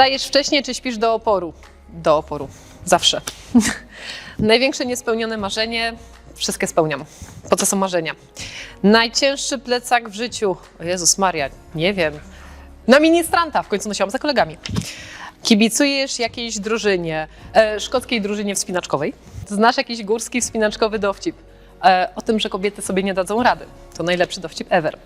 Wstajesz wcześniej czy śpisz do oporu? Do oporu. Zawsze. Największe niespełnione marzenie? Wszystkie spełniam. Po co są marzenia? Najcięższy plecak w życiu? O Jezus Maria, nie wiem. Na ministranta w końcu nosiłam za kolegami. Kibicujesz jakiejś drużynie, e, szkockiej drużynie wspinaczkowej? Znasz jakiś górski wspinaczkowy dowcip? E, o tym, że kobiety sobie nie dadzą rady. To najlepszy dowcip ever.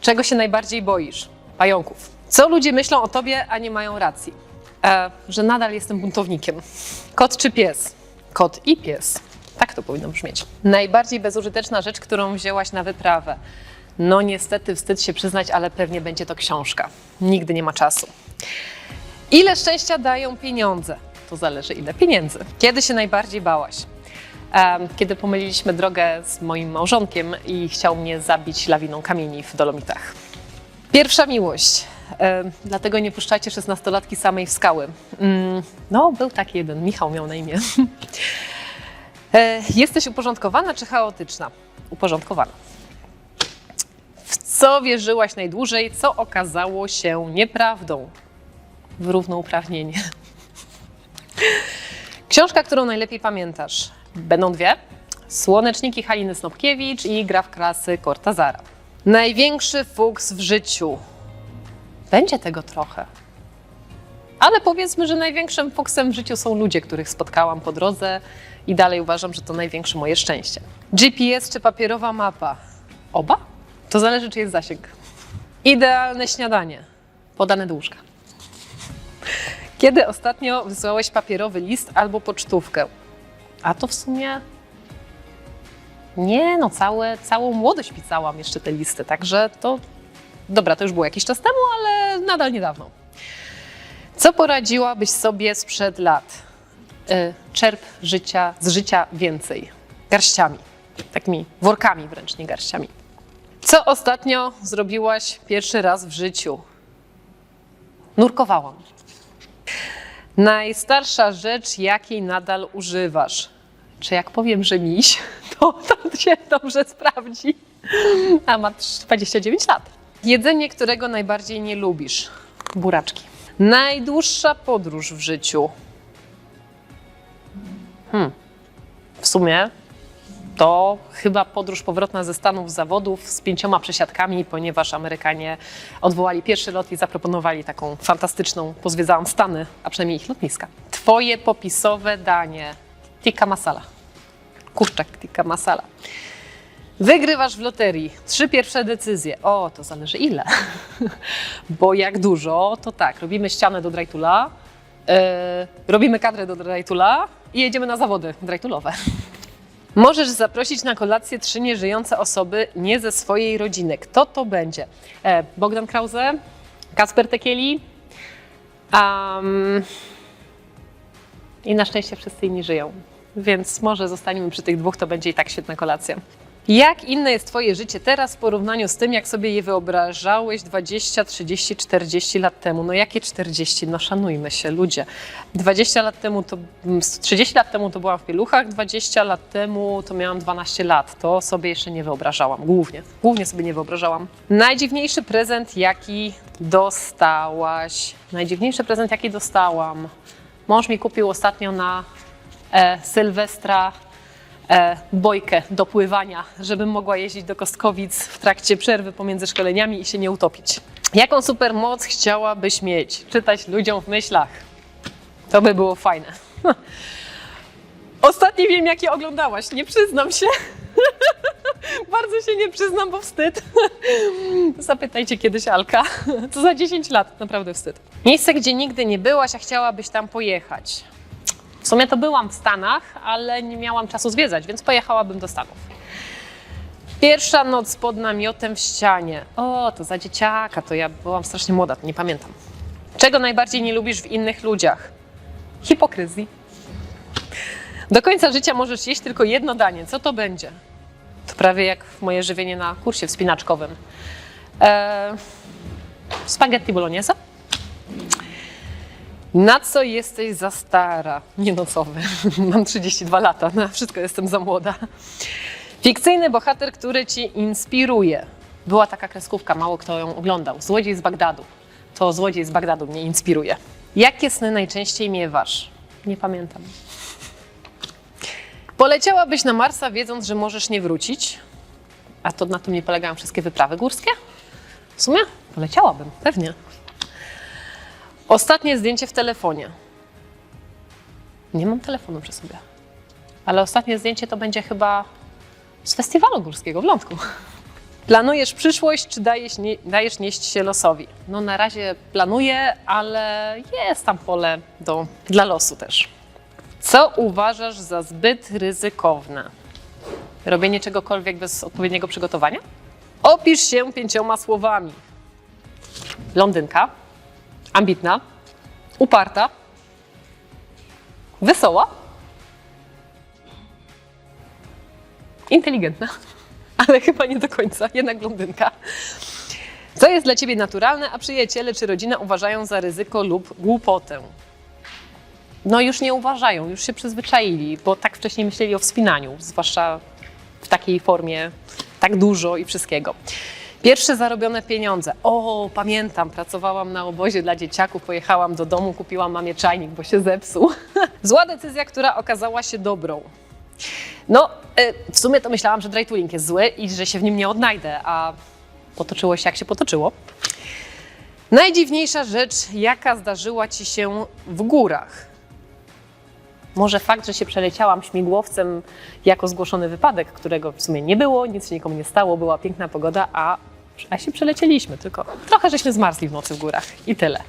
Czego się najbardziej boisz? Pająków. Co ludzie myślą o tobie, a nie mają racji? E, że nadal jestem buntownikiem. Kot czy pies? Kot i pies. Tak to powinno brzmieć. Najbardziej bezużyteczna rzecz, którą wzięłaś na wyprawę. No niestety wstyd się przyznać, ale pewnie będzie to książka. Nigdy nie ma czasu. Ile szczęścia dają pieniądze? To zależy ile pieniędzy. Kiedy się najbardziej bałaś? Kiedy pomyliliśmy drogę z moim małżonkiem i chciał mnie zabić lawiną kamieni w Dolomitach. Pierwsza miłość. Dlatego nie puszczajcie szesnastolatki samej w skały. Mm, No, był taki jeden, Michał miał na imię. E, Jesteś uporządkowana czy chaotyczna? Uporządkowana. W co wierzyłaś najdłużej, co okazało się nieprawdą? W równouprawnienie. Książka, którą najlepiej pamiętasz. Będą dwie. Słoneczniki Haliny Snopkiewicz i Gra w klasy Cortazara. Największy fuks w życiu. Będzie tego trochę. Ale powiedzmy, że największym fuksem w życiu są ludzie, których spotkałam po drodze i dalej uważam, że to największe moje szczęście. GPS czy papierowa mapa? Oba? To zależy, czy jest zasięg. Idealne śniadanie. Podane do łóżka. Kiedy ostatnio wysłałeś papierowy list albo pocztówkę? A to w sumie. Nie, no całe, całą młodość pisałam jeszcze te listy, także to. Dobra, to już było jakiś czas temu, ale nadal niedawno. Co poradziłabyś sobie sprzed lat? Y, Czerp życia, z życia więcej. Garściami. Takimi workami wręcz, nie garściami. Co ostatnio zrobiłaś pierwszy raz w życiu? Nurkowałam. Najstarsza rzecz, jakiej nadal używasz. Czy jak powiem, że miś, to, to się dobrze sprawdzi. A ma 29 lat. Jedzenie, którego najbardziej nie lubisz. Buraczki. Najdłuższa podróż w życiu. Hmm. W sumie to chyba podróż powrotna ze Stanów zawodów z pięcioma przesiadkami, ponieważ Amerykanie odwołali pierwszy lot i zaproponowali taką fantastyczną, pozwiedzałam Stany, a przynajmniej ich lotniska. Twoje popisowe danie. Tikka masala. Kurczak tikka masala. Wygrywasz w loterii. Trzy pierwsze decyzje. O, to zależy ile. Bo jak dużo, to tak, robimy ścianę do Drajtula, yy, robimy kadrę do Drajtula i jedziemy na zawody drajtulowe. Możesz zaprosić na kolację trzy nieżyjące osoby nie ze swojej rodziny. Kto to będzie? E, Bogdan Krause, Kasper Tekieli um, i na szczęście wszyscy inni żyją. Więc może zostaniemy przy tych dwóch, to będzie i tak świetna kolacja. Jak inne jest Twoje życie teraz w porównaniu z tym, jak sobie je wyobrażałeś 20, 30, 40 lat temu? No jakie 40? No szanujmy się, ludzie. 20 lat temu to, mm, 30 lat temu to byłam w pieluchach, 20 lat temu to miałam 12 lat. To sobie jeszcze nie wyobrażałam, głównie. Głównie sobie nie wyobrażałam. Najdziwniejszy prezent, jaki dostałaś? Najdziwniejszy prezent, jaki dostałam? Mąż mi kupił ostatnio na e, Sylwestra bojkę do pływania, żebym mogła jeździć do Kostkowic w trakcie przerwy pomiędzy szkoleniami i się nie utopić. Jaką supermoc chciałabyś mieć? Czytać ludziom w myślach. To by było fajne. Ostatni film, jaki oglądałaś, nie przyznam się. Bardzo się nie przyznam, bo wstyd. Zapytajcie kiedyś Alka. To za 10 lat, naprawdę wstyd. Miejsce, gdzie nigdy nie byłaś, a chciałabyś tam pojechać. Sumie to byłam w Stanach, ale nie miałam czasu zwiedzać, więc pojechałabym do Stanów. Pierwsza noc pod namiotem w ścianie. O, to za dzieciaka, to ja byłam strasznie młoda, nie pamiętam. Czego najbardziej nie lubisz w innych ludziach? Hipokryzji. Do końca życia możesz jeść tylko jedno danie. Co to będzie? To prawie jak moje żywienie na kursie wspinaczkowym. Eee, spaghetti bolognese. Na co jesteś za stara? Nienocowy. Mam 32 lata, na wszystko jestem za młoda. Fikcyjny bohater, który ci inspiruje. Była taka kreskówka, mało kto ją oglądał. Złodziej z Bagdadu. To złodziej z Bagdadu mnie inspiruje. Jakie sny najczęściej miewasz? Nie pamiętam. Poleciałabyś na Marsa, wiedząc, że możesz nie wrócić? A to na tym nie polegają wszystkie wyprawy górskie? W sumie poleciałabym, pewnie. Ostatnie zdjęcie w telefonie. Nie mam telefonu przy sobie. Ale ostatnie zdjęcie to będzie chyba z festiwalu górskiego w Lądku. Planujesz przyszłość, czy dajesz, nie, dajesz nieść się losowi? No na razie planuję, ale jest tam pole do, dla losu też. Co uważasz za zbyt ryzykowne? Robienie czegokolwiek bez odpowiedniego przygotowania? Opisz się pięcioma słowami. Blondynka, ambitna, uparta, wesoła, inteligentna, ale chyba nie do końca, jednak blondynka. Co jest dla ciebie naturalne, a przyjaciele czy rodzina uważają za ryzyko lub głupotę? No już nie uważają, już się przyzwyczaili, bo tak wcześniej myśleli o wspinaniu, zwłaszcza w takiej formie tak dużo i wszystkiego. Pierwsze zarobione pieniądze. O, pamiętam, pracowałam na obozie dla dzieciaków, pojechałam do domu, kupiłam mamie czajnik, bo się zepsuł. Zła decyzja, która okazała się dobrą. No, y, w sumie to myślałam, że dry tooling jest zły i że się w nim nie odnajdę, a potoczyło się jak się potoczyło. Najdziwniejsza rzecz, jaka zdarzyła ci się w górach. Może fakt, że się przeleciałam śmigłowcem jako zgłoszony wypadek, którego w sumie nie było, nic się nikomu nie stało, była piękna pogoda, a, a się przelecieliśmy, tylko trochę żeśmy zmarzli w nocy w górach i tyle.